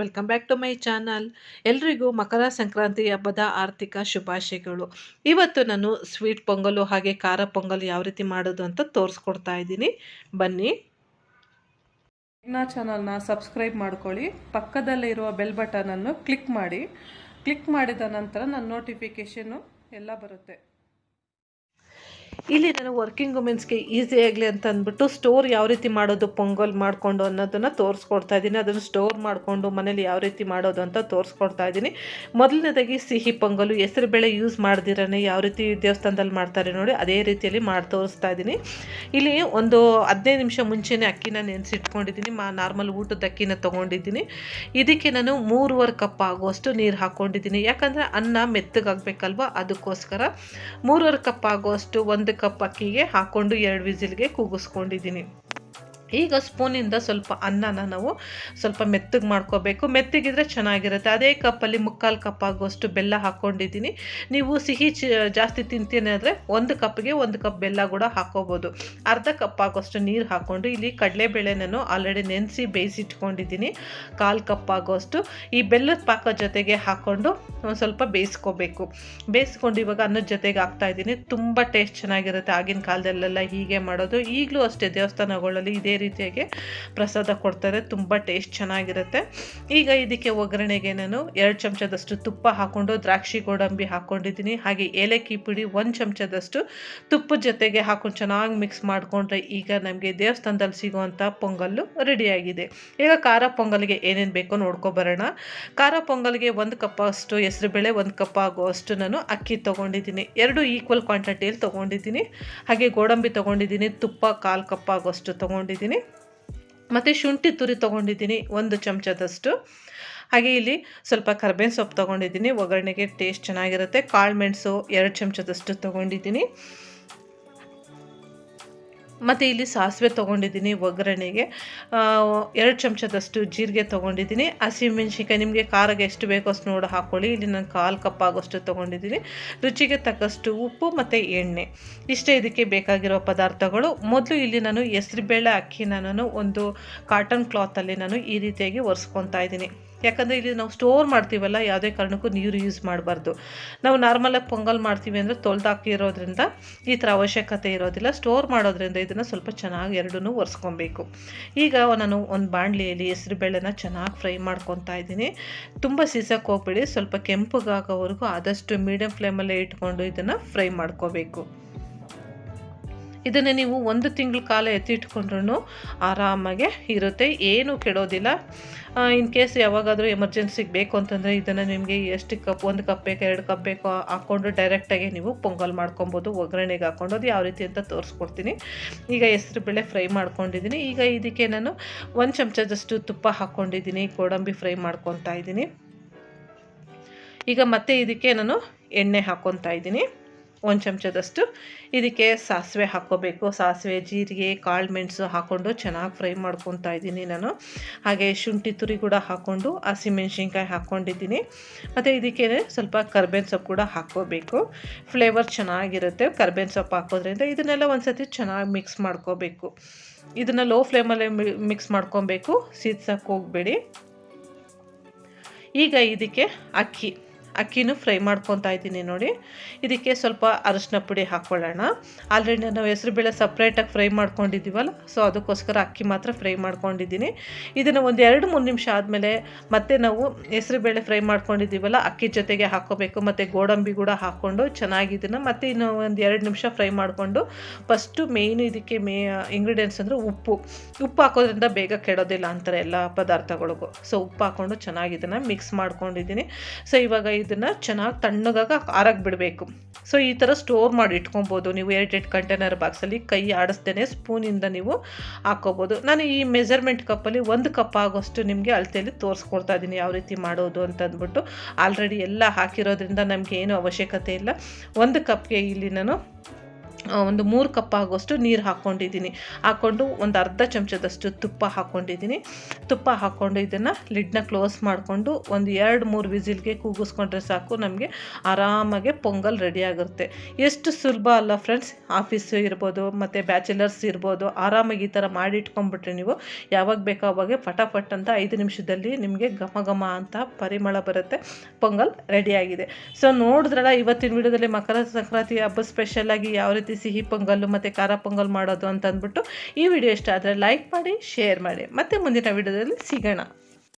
Welcome back to my channel. ಎಲ್ರಿಗೂ ಮಕರ ಸಂಕ್ರಾಂತಿ ಹಬ್ಬದ ಆರ್ಥಿಕ ಶುಭಾಶಯಗಳು. ಇವತ್ತು ನಾನು ಸ್ವೀಟ್ ಪೊಂಗಲು ಹಾಗೆ ಖಾರ ಪೊಂಗಲ್ ಯಾವ ರೀತಿ ಮಾಡೋದು ಅಂತ ತೋರಿಸ್ಕೊಡ್ತಾ ಇದ್ದೀನಿ. ಬನ್ನಿ. ನನ್ನ ಚಾನಲ್ನ ಸಬ್ಸ್ಕ್ರೈಬ್ ಮಾಡ್ಕೊಳ್ಳಿ ಪಕ್ಕದಲ್ಲೇ ಇರುವ ಬೆಲ್ ಬಟನನ್ನು ಕ್ಲಿಕ್ ಮಾಡಿ. ಕ್ಲಿಕ್ ಮಾಡಿದ ನಂತರ ನನ್ನ ನೋಟಿಫಿಕೇಷನ್ನು ಎಲ್ಲ ಬರುತ್ತೆ. ಇಲ್ಲಿ ನಾನು ವರ್ಕಿಂಗ್ ವುಮೆನ್ಸ್ಗೆ ಈಸಿ ಆಗಲಿ ಅಂತ ಅಂದ್ಬಿಟ್ಟು ಸ್ಟೋರ್ ಯಾವ ರೀತಿ ಮಾಡೋದು, ಪೊಂಗಲ್ ಮಾಡಿಕೊಂಡು ಅನ್ನೋದನ್ನು ತೋರಿಸ್ಕೊಡ್ತಾ ಇದ್ದೀನಿ. ಅದನ್ನು ಸ್ಟೋರ್ ಮಾಡಿಕೊಂಡು ಮನೇಲಿ ಯಾವ ರೀತಿ ಮಾಡೋದು ಅಂತ ತೋರಿಸ್ಕೊಡ್ತಾ ಇದ್ದೀನಿ. ಮೊದಲನೇದಾಗಿ ಸಿಹಿ ಪೊಂಗಲು ಹೆಸರುಬೇಳೆ ಯೂಸ್ ಮಾಡ್ದಿರನೇ ಯಾವ ರೀತಿ ದೇವಸ್ಥಾನದಲ್ಲಿ ಮಾಡ್ತಾರೆ ನೋಡಿ, ಅದೇ ರೀತಿಯಲ್ಲಿ ಮಾಡಿ ತೋರಿಸ್ತಾ ಇದ್ದೀನಿ. ಇಲ್ಲಿ ಒಂದು ಹದಿನೈದು ನಿಮಿಷ ಮುಂಚೆನೇ ಅಕ್ಕಿನ ನೆನೆಸಿಟ್ಕೊಂಡಿದ್ದೀನಿ. ಮಾ ನಾರ್ಮಲ್ ಊಟದ ಅಕ್ಕಿನ ತೊಗೊಂಡಿದ್ದೀನಿ. ಇದಕ್ಕೆ ನಾನು ಮೂರುವರೆ ಕಪ್ ಆಗುವಷ್ಟು ನೀರು ಹಾಕ್ಕೊಂಡಿದ್ದೀನಿ ಯಾಕಂದರೆ ಅನ್ನ ಮೆತ್ತಗಾಗಬೇಕಲ್ವ, ಅದಕ್ಕೋಸ್ಕರ. ಮೂರುವರೆ ಕಪ್ ಆಗುವಷ್ಟು ಒಂದು ಕಪ್ ಅಕ್ಕಿಗೆ ಹಾಕ್ಕೊಂಡು ಎರಡು ವಿಸಿಲ್ಗೆ ಕೂಗಿಸ್ಕೊಂಡಿದ್ದೀನಿ. ಈಗ ಸ್ಪೂನಿಂದ ಸ್ವಲ್ಪ ಅನ್ನನ ನಾವು ಸ್ವಲ್ಪ ಮೆತ್ತಗೆ ಮಾಡ್ಕೋಬೇಕು. ಮೆತ್ತಗಿದ್ರೆ ಚೆನ್ನಾಗಿರುತ್ತೆ. ಅದೇ ಕಪ್ಪಲ್ಲಿ ಮುಕ್ಕಾಲು ಕಪ್ ಆಗುವಷ್ಟು ಬೆಲ್ಲ ಹಾಕ್ಕೊಂಡಿದ್ದೀನಿ ನೀವು ಸಿಹಿ ಚ, ಜಾಸ್ತಿ ತಿಂತೀನಿ ಅಂದರೆ ಒಂದು ಕಪ್ಗೆ ಒಂದು ಕಪ್ ಬೆಲ್ಲ ಕೂಡ ಹಾಕೋಬೋದು. ಅರ್ಧ ಕಪ್ ಆಗೋಷ್ಟು ನೀರು ಹಾಕ್ಕೊಂಡು ಇಲ್ಲಿ ಕಡಲೆಬೇಳೆ ನಾನು ಆಲ್ರೆಡಿ ನೆನೆಸಿ ಬೇಯಿಸಿಟ್ಕೊಂಡಿದ್ದೀನಿ. ಕಾಲು ಕಪ್ ಆಗೋಷ್ಟು. ಈ ಬೆಲ್ಲದ ಪಾಕ ಜೊತೆಗೆ ಹಾಕ್ಕೊಂಡು ಒಂದು ಸ್ವಲ್ಪ ಬೇಯಿಸ್ಕೋಬೇಕು. ಬೇಯಿಸ್ಕೊಂಡು ಇವಾಗ ಅನ್ನದ ಜೊತೆಗೆ ಹಾಕ್ತಾ ಇದ್ದೀನಿ. ತುಂಬ ಟೇಸ್ಟ್ ಚೆನ್ನಾಗಿರುತ್ತೆ ಆಗಿನ ಕಾಲದಲ್ಲೆಲ್ಲ ಹೀಗೆ ಮಾಡೋದು. ಈಗಲೂ ಅಷ್ಟೇ ದೇವಸ್ಥಾನಗಳಲ್ಲಿ ಇದೇ ರೀತಿಯಾಗಿ ಪ್ರಸಾದ ಕೊಡ್ತಾರೆ. ತುಂಬ ಟೇಸ್ಟ್ ಚೆನ್ನಾಗಿರುತ್ತೆ. ಈಗ ಇದಕ್ಕೆ ಒಗ್ಗರಣೆಗೆ ನಾನು ಎರಡು ಚಮಚದಷ್ಟು ತುಪ್ಪ ಹಾಕ್ಕೊಂಡು ದ್ರಾಕ್ಷಿ ಗೋಡಂಬಿ ಹಾಕ್ಕೊಂಡಿದ್ದೀನಿ ಹಾಗೆ ಏಲಕ್ಕಿ ಪುಡಿ ಒಂದು ಚಮಚದಷ್ಟು ತುಪ್ಪದ ಜೊತೆಗೆ ಹಾಕೊಂಡು ಚೆನ್ನಾಗಿ ಮಿಕ್ಸ್ ಮಾಡಿಕೊಂಡ್ರೆ ಈಗ ನಮಗೆ ದೇವಸ್ಥಾನದಲ್ಲಿ ಸಿಗುವಂಥ ಪೊಂಗಲ್ಲು ರೆಡಿಯಾಗಿದೆ. ಈಗ ಖಾರ ಪೊಂಗಲ್ಗೆ ಏನೇನು ಬೇಕೋ ನೋಡ್ಕೊಬರೋಣ ಖಾರ ಪೊಂಗಲ್ಗೆ ಒಂದು ಕಪ್ ಅಷ್ಟು ಹೆಸರುಬೇಳೆ, ಒಂದು ಕಪ್ ಆಗುವಷ್ಟು ನಾನು ಅಕ್ಕಿ ತೊಗೊಂಡಿದ್ದೀನಿ. ಎರಡು ಈಕ್ವಲ್ ಕ್ವಾಂಟಿಟಿಯಲ್ಲಿ ತೊಗೊಂಡಿದ್ದೀನಿ. ಹಾಗೆ ಗೋಡಂಬಿ ತೊಗೊಂಡಿದ್ದೀನಿ. ತುಪ್ಪ ಕಾಲು ಕಪ್ ಆಗೋಷ್ಟು ತೊಗೊಂಡಿದ್ದೀನಿ. ಮತ್ತು ಶುಂಠಿ ತುರಿ ತೊಗೊಂಡಿದ್ದೀನಿ, ಒಂದು ಚಮಚದಷ್ಟು. ಹಾಗೆ ಇಲ್ಲಿ ಸ್ವಲ್ಪ ಕರ್ಬೇವಿನ ಸೊಪ್ಪು ತೊಗೊಂಡಿದ್ದೀನಿ, ಒಗ್ಗರಣೆಗೆ ಟೇಸ್ಟ್ ಚೆನ್ನಾಗಿರುತ್ತೆ. ಕಾಳು ಮೆಣಸು ಎರಡು ಚಮಚದಷ್ಟು ತೊಗೊಂಡಿದ್ದೀನಿ. ಮತ್ತು ಇಲ್ಲಿ ಸಾಸಿವೆ ತೊಗೊಂಡಿದ್ದೀನಿ ಒಗ್ಗರಣೆಗೆ. ಎರಡು ಚಮಚದಷ್ಟು ಜೀರಿಗೆ ತೊಗೊಂಡಿದ್ದೀನಿ. ಹಸಿಮೆಣ್ಸಿನ್ಕಾಯಿ ನಿಮಗೆ ಖಾರಗೆ ಎಷ್ಟು ಬೇಕೋ ಅಷ್ಟು ನೋಡಿ ಹಾಕ್ಕೊಳ್ಳಿ ಇಲ್ಲಿ ನಾನು ಕಾಲು ಕಪ್ ಆಗೋಷ್ಟು ತೊಗೊಂಡಿದ್ದೀನಿ. ರುಚಿಗೆ ತಕ್ಕಷ್ಟು ಉಪ್ಪು ಮತ್ತು ಎಣ್ಣೆ. ಇಷ್ಟೇ ಇದಕ್ಕೆ ಬೇಕಾಗಿರೋ ಪದಾರ್ಥಗಳು. ಮೊದಲು ಇಲ್ಲಿ ನಾನು ಹೆಸರುಬೇಳೆ, ಅಕ್ಕಿನ ನಾನು ಒಂದು ಕಾಟನ್ ಕ್ಲಾತಲ್ಲಿ ನಾನು ಈ ರೀತಿಯಾಗಿ ಒರೆಸ್ಕೊತಾ ಇದ್ದೀನಿ. ಯಾಕಂದರೆ ಇಲ್ಲಿ ನಾವು ಸ್ಟೋರ್ ಮಾಡ್ತೀವಲ್ಲ, ಯಾವುದೇ ಕಾರಣಕ್ಕೂ ನೀರು ಯೂಸ್ ಮಾಡಬಾರ್ದು. ನಾವು ನಾರ್ಮಲಾಗಿ ಪೊಂಗಲ್ ಮಾಡ್ತೀವಿ ಅಂದರೆ ತೊಳೆದಾಕಿರೋದ್ರಿಂದ ಈ ಥರ ಅವಶ್ಯಕತೆ ಇರೋದಿಲ್ಲ. ಸ್ಟೋರ್ ಮಾಡೋದ್ರಿಂದ ಇದನ್ನು ಸ್ವಲ್ಪ ಚೆನ್ನಾಗಿ ಎರಡೂ ಒರೆಸ್ಕೊಬೇಕು. ಈಗ ನಾನು ಒಂದು ಬಾಣಲಿಯಲ್ಲಿ ಹೆಸ್ರು ಬೇಳೆನ ಚೆನ್ನಾಗಿ ಫ್ರೈ ಮಾಡ್ಕೊತಾ ಇದ್ದೀನಿ. ತುಂಬ ಸೀಸಕ್ಕೆ ಹೋಗ್ಬೇಡಿ. ಸ್ವಲ್ಪ ಕೆಂಪಗಾಗೋವರೆಗೂ ಆದಷ್ಟು ಮೀಡಿಯಂ ಫ್ಲೇಮಲ್ಲೇ ಇಟ್ಕೊಂಡು ಇದನ್ನು ಫ್ರೈ ಮಾಡ್ಕೋಬೇಕು. ಇದನ್ನು ನೀವು ಒಂದು ತಿಂಗಳ ಕಾಲ ಎತ್ತಿಟ್ಕೊಂಡ್ರೂ ಆರಾಮಾಗೆ ಇರುತ್ತೆ, ಏನೂ ಕೆಡೋದಿಲ್ಲ. ಇನ್ ಕೇಸ್ ಯಾವಾಗಾದರೂ ಎಮರ್ಜೆನ್ಸಿಗೆ ಬೇಕು ಅಂತಂದರೆ ಇದನ್ನು ನಿಮಗೆ ಎಷ್ಟು ಕಪ್, ಒಂದು ಕಪ್ ಬೇಕು, ಎರಡು ಕಪ್ ಬೇಕು ಹಾಕ್ಕೊಂಡು ಡೈರೆಕ್ಟಾಗಿ ನೀವು ಪೊಂಗಲ್ ಮಾಡ್ಕೊಬೋದು, ಒಗ್ಗರಣೆಗೆ ಹಾಕ್ಕೊಂಡು ಅದು ಯಾವ ರೀತಿ ಅಂತ ತೋರಿಸ್ಕೊಡ್ತೀನಿ. ಈಗ ಹೆಸ್ರು ಬೇಳೆ ಫ್ರೈ ಮಾಡ್ಕೊಂಡಿದ್ದೀನಿ. ಈಗ ಇದಕ್ಕೆ ನಾನು ಒಂದು ಚಮಚದಷ್ಟು ತುಪ್ಪ ಹಾಕ್ಕೊಂಡಿದ್ದೀನಿ, ಗೋಡಂಬಿ ಫ್ರೈ ಮಾಡ್ಕೊತಾ ಇದ್ದೀನಿ. ಈಗ ಮತ್ತೆ ಇದಕ್ಕೆ ನಾನು ಎಣ್ಣೆ ಹಾಕ್ಕೊತಾ ಇದ್ದೀನಿ. ಒಂದು ಚಮಚದಷ್ಟು ಇದಕ್ಕೆ ಸಾಸಿವೆ ಹಾಕ್ಕೋಬೇಕು. ಸಾಸಿವೆ, ಜೀರಿಗೆ, ಕಾಳು ಮೆಣಸು ಹಾಕ್ಕೊಂಡು ಚೆನ್ನಾಗಿ ಫ್ರೈ ಮಾಡ್ಕೊತಾ ಇದ್ದೀನಿ ನಾನು. ಹಾಗೆ ಶುಂಠಿ ತುರಿ ಕೂಡ ಹಾಕ್ಕೊಂಡು ಹಸಿಮೆಣ್ಸಿನ್ಕಾಯಿ ಹಾಕ್ಕೊಂಡಿದ್ದೀನಿ ಮತ್ತು ಇದಕ್ಕೆ ಸ್ವಲ್ಪ ಕರ್ಬೇವಿನ ಸೊಪ್ಪು ಕೂಡ ಹಾಕ್ಕೋಬೇಕು. ಫ್ಲೇವರ್ ಚೆನ್ನಾಗಿರುತ್ತೆ ಕರ್ಬೇವಿನ ಸೊಪ್ಪು ಹಾಕೋದ್ರಿಂದ. ಇದನ್ನೆಲ್ಲ ಒಂದು ಸತಿ ಚೆನ್ನಾಗಿ ಮಿಕ್ಸ್ ಮಾಡ್ಕೋಬೇಕು. ಇದನ್ನು ಲೋ ಫ್ಲೇಮಲ್ಲೇ ಮಿಕ್ಸ್ ಮಾಡ್ಕೊಬೇಕು. ಸೀದ್ಸಕ್ಕೆ ಹೋಗಬೇಡಿ. ಈಗ ಇದಕ್ಕೆ ಅಕ್ಕಿ. ಅಕ್ಕಿನೂ ಫ್ರೈ ಮಾಡ್ಕೊತಾ ಇದ್ದೀನಿ ನೋಡಿ. ಇದಕ್ಕೆ ಸ್ವಲ್ಪ ಅರಶಿನ ಪುಡಿ ಹಾಕ್ಕೊಳ್ಳೋಣ ಆಲ್ರೆಡಿ ನಾವು ಹೆಸರುಬೇಳೆ ಸಪ್ರೇಟಾಗಿ ಫ್ರೈ ಮಾಡ್ಕೊಂಡಿದ್ದೀವಲ್ಲ ಸೊ ಅದಕ್ಕೋಸ್ಕರ ಅಕ್ಕಿ ಮಾತ್ರ ಫ್ರೈ ಮಾಡ್ಕೊಂಡಿದ್ದೀನಿ. ಇದನ್ನು ಒಂದು ಎರಡು ಮೂರು ನಿಮಿಷ ಆದಮೇಲೆ ಮತ್ತೆ ನಾವು ಹೆಸರುಬೇಳೆ ಫ್ರೈ ಮಾಡ್ಕೊಂಡಿದ್ದೀವಲ್ಲ, ಅಕ್ಕಿ ಜೊತೆಗೆ ಹಾಕೋಬೇಕು, ಮತ್ತು ಗೋಡಂಬಿ ಕೂಡ ಹಾಕ್ಕೊಂಡು ಚೆನ್ನಾಗಿ ಇದನ್ನು ಮತ್ತೆ ಇನ್ನು ಒಂದು ಎರಡು ನಿಮಿಷ ಫ್ರೈ ಮಾಡಿಕೊಂಡು ಫಸ್ಟು ಮೇಯ್ನ್ ಇದಕ್ಕೆ ಮೇ ಇಂಗ್ರೀಡಿಯೆಂಟ್ಸ್ ಅಂದರೆ ಉಪ್ಪು. ಉಪ್ಪು ಹಾಕೋದ್ರಿಂದ ಬೇಗ ಕೆಡೋದಿಲ್ಲ ಅಂತಾರೆ ಎಲ್ಲ ಪದಾರ್ಥಗಳಿಗೂ. ಸೊ ಉಪ್ಪು ಹಾಕ್ಕೊಂಡು ಚೆನ್ನಾಗಿ ಇದನ್ನು ಮಿಕ್ಸ್ ಮಾಡ್ಕೊಂಡಿದ್ದೀನಿ. ಸೊ ಇವಾಗ ಇದನ್ನು ಚೆನ್ನಾಗಿ ತಣ್ಣಗಾಗ ಆರಾಗಿ ಬಿಡಬೇಕು. ಸೊ ಈ ಥರ ಸ್ಟೋರ್ ಮಾಡಿ ಇಟ್ಕೊಬೋದು. ನೀವು ಏಟ್ ಕಂಟೈನರ್ ಬಾಕ್ಸಲ್ಲಿ ಕೈ ಆಡಿಸ್ದೇ ಸ್ಪೂನಿಂದ ನೀವು ಹಾಕೋಬೋದು ನಾನು ಈ ಮೆಜರ್ಮೆಂಟ್ ಕಪ್ಪಲ್ಲಿ ಒಂದು ಕಪ್ ಆಗೋಷ್ಟು ನಿಮಗೆ ಅಳತೆಯಲ್ಲಿ ತೋರಿಸ್ಕೊಡ್ತಾ ಇದ್ದೀನಿ ಯಾವ ರೀತಿ ಮಾಡೋದು ಅಂತ ಅಂದ್ಬಿಟ್ಟು ಆಲ್ರೆಡಿ ಎಲ್ಲ ಹಾಕಿರೋದ್ರಿಂದ ನಮಗೆ ಏನು ಅವಶ್ಯಕತೆ ಇಲ್ಲ. ಒಂದು ಕಪ್ಗೆ ಇಲ್ಲಿ ನಾನು ಒಂದು ಮೂರು ಕಪ್ ಆಗುವಷ್ಟು ನೀರು ಹಾಕ್ಕೊಂಡಿದ್ದೀನಿ ಹಾಕ್ಕೊಂಡು ಒಂದು ಅರ್ಧ ಚಮಚದಷ್ಟು ತುಪ್ಪ ಹಾಕ್ಕೊಂಡಿದ್ದೀನಿ ತುಪ್ಪ ಹಾಕ್ಕೊಂಡು ಇದನ್ನು ಲಿಡ್ನ ಕ್ಲೋಸ್ ಮಾಡಿಕೊಂಡು ಒಂದು ಎರಡು ಮೂರು ವಿಸಿಲ್ಗೆ ಕೂಗಿಸ್ಕೊಂಡ್ರೆ ಸಾಕು, ನಮಗೆ ಆರಾಮಾಗೆ ಪೊಂಗಲ್ ರೆಡಿ ಆಗುತ್ತೆ ಎಷ್ಟು ಸುಲಭ ಅಲ್ಲ ಫ್ರೆಂಡ್ಸ್, ಆಫೀಸು ಇರ್ಬೋದು, ಮತ್ತು ಬ್ಯಾಚುಲರ್ಸ್ ಇರ್ಬೋದು, ಆರಾಮಾಗಿ ಈ ಥರ ಮಾಡಿ ಇಟ್ಕೊಂಡ್ಬಿಟ್ರೆ ನೀವು ಯಾವಾಗ ಬೇಕೋ ಅವಾಗೆ ಫಟಾಫಟ್ ಅಂತ ಐದು ನಿಮಿಷದಲ್ಲಿ ನಿಮಗೆ ಘಮ ಘಮ ಅಂತ ಪರಿಮಳ ಬರುತ್ತೆ, ಪೊಂಗಲ್ ರೆಡಿಯಾಗಿದೆ ಸೊ ನೋಡಿದ್ರಲ್ಲ, ಇವತ್ತಿನ ವಿಡಿಯೋದಲ್ಲಿ ಮಕರ ಸಂಕ್ರಾಂತಿ ಹಬ್ಬ ಸ್ಪೆಷಲಾಗಿ ಯಾವ ರೀತಿ ಸಿಹಿ ಪೊಂಗಲ್ಲು ಮತ್ತು ಖಾರ ಪೊಂಗಲ್ ಮಾಡೋದು ಅಂತ ಅಂದ್ಬಿಟ್ಟು ಈ ವಿಡಿಯೋ ಇಷ್ಟ ಆದರೆ ಲೈಕ್ ಮಾಡಿ ಶೇರ್ ಮಾಡಿ. ಮತ್ತು ಮುಂದಿನ ವಿಡಿಯೋದಲ್ಲಿ ಸಿಗೋಣ.